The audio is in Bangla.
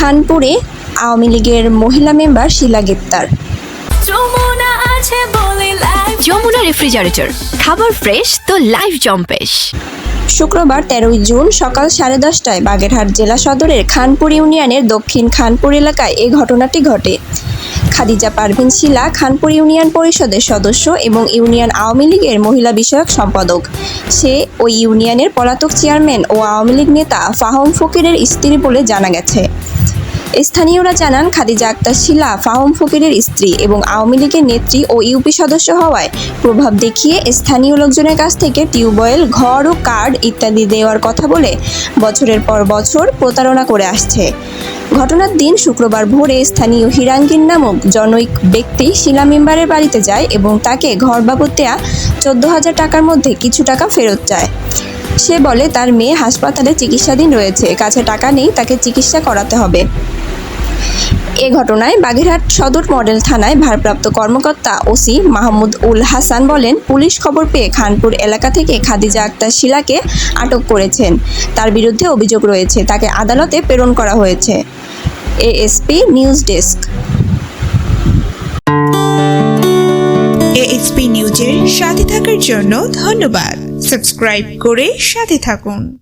খানপুরে আওয়ামী লীগের মহিলা মেম্বার শিলা গ্রেপ্তার। যমুনা আছে বলে লাইফ যমুনা রেফ্রিজারেটর খাবার ফ্রেশ তো লাইফ জম্পেশ শুক্রবার তেরোই জুন সকাল সাড়ে দশটায় বাগেরহাট জেলা সদরের খানপুর ইউনিয়নের দক্ষিণ খানপুর এলাকায় এ ঘটনাটি ঘটে। খাদিজা পারভিন শিলা খানপুর ইউনিয়ন পরিষদের সদস্য এবং ইউনিয়ন আওয়ামী লীগের মহিলা বিষয়ক সম্পাদক। সে ওই ইউনিয়নের পলাতক চেয়ারম্যান ও আওয়ামী লীগ নেতা ফাহম ফকিরের স্ত্রী বলে জানা গেছে। স্থানীয়রা জানান, খাদিজা আক্তার শিলা, ফাহম ফকিরের স্ত্রী এবং আওয়ামী লীগের নেত্রী ও ইউপি সদস্য হওয়ায় প্রভাব দেখিয়ে স্থানীয় লোকজনের কাছ থেকে টিউবওয়েল, ঘর ও কার্ড ইত্যাদি দেওয়ার কথা বলে বছরের পর বছর প্রতারণা করে আসছে। ঘটনার দিন শুক্রবার ভোরে স্থানীয় হিরাঙ্গিন নামক জনৈক ব্যক্তি শিলা মেম্বারের বাড়িতে যায় এবং তাকে ঘর বাবদ দেয়া চোদ্দ হাজার টাকার মধ্যে কিছু টাকা ফেরত চায়। সে বলে, তার মেয়ে হাসপাতালে চিকিৎসাধীন রয়েছে, কাছে টাকা নেই, তাকে চিকিৎসা করাতে হবে। এ ঘটনায় বাগেরহাট সদর মডেল থানায় ভারপ্রাপ্ত কর্মকর্তা ওসি মাহমুদ উল হাসান বলেন, পুলিশ খবর পেয়ে খানপুর এলাকা থেকে খাদিজা আক্তার শিলাকে আটক করেছেন। তার বিরুদ্ধে অভিযোগ রয়েছে। তাকে আদালতে প্রেরণ করা হয়েছে। ASP news desk. এএসপি নিউজের সাথে থাকার জন্য ধন্যবাদ। সাবস্ক্রাইব করে সাথে থাকুন।